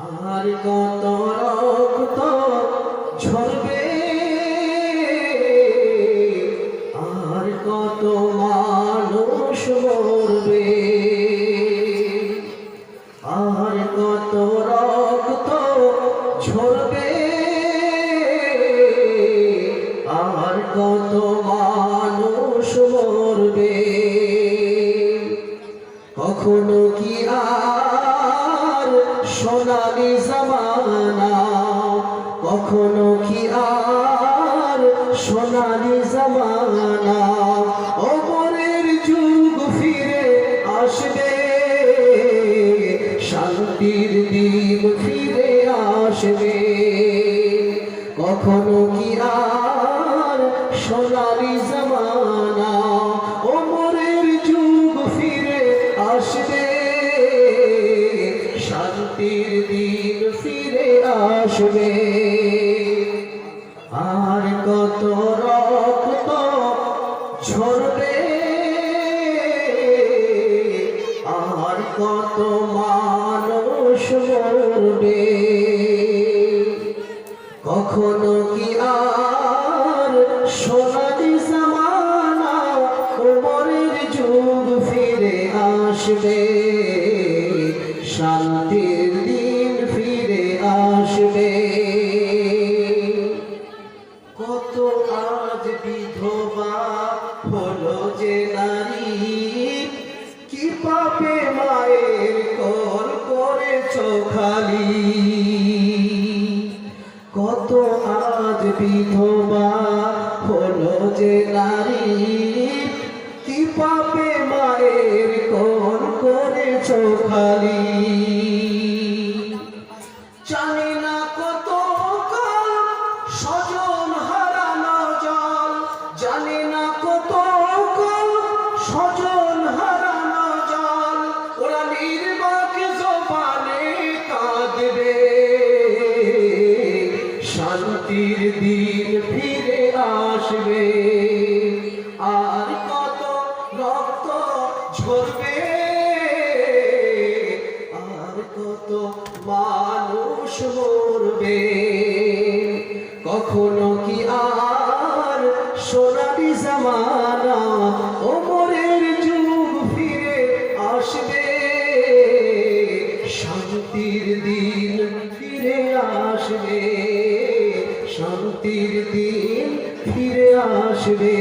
আর কত রক্ত ঝরবে? আর কত মানুষ মরবে? আর কত রক্ত ঝরবে? আর কত মানুষ মরবে? কখনো কি আর সোনালি জামানা? কখনো কি আর সোনালি জামানা? অমরের যুগ ফিরে আসবে, শান্তির দিন ফিরে আসবে। কখনো কি আর সোনালি জামানা? দিন ফিরে আসবে। আর কত রক্ত ঝরবে, আর কত মানুষ মরবে। কখনো কি আর সোনালি জামানা ওমরের যুগ ফিরে আসবে? শান্তির খালি কত আজ বিধবা হলো যে নারী। কি পাপে মায়ের কল করেছ খালি জানি না কত কাল স্বজন হারানো জল। জানি শান্তির দিন ফিরে আসবে। আর কত রক্ত ঝরবে, আর কত মানুষ মরবে। কখনো কি আর সোনালি জামানা ওমরের যুগ ফিরে আসবে? শান্তির দিন ফিরে মুক্তির দিন ফিরে আসবে।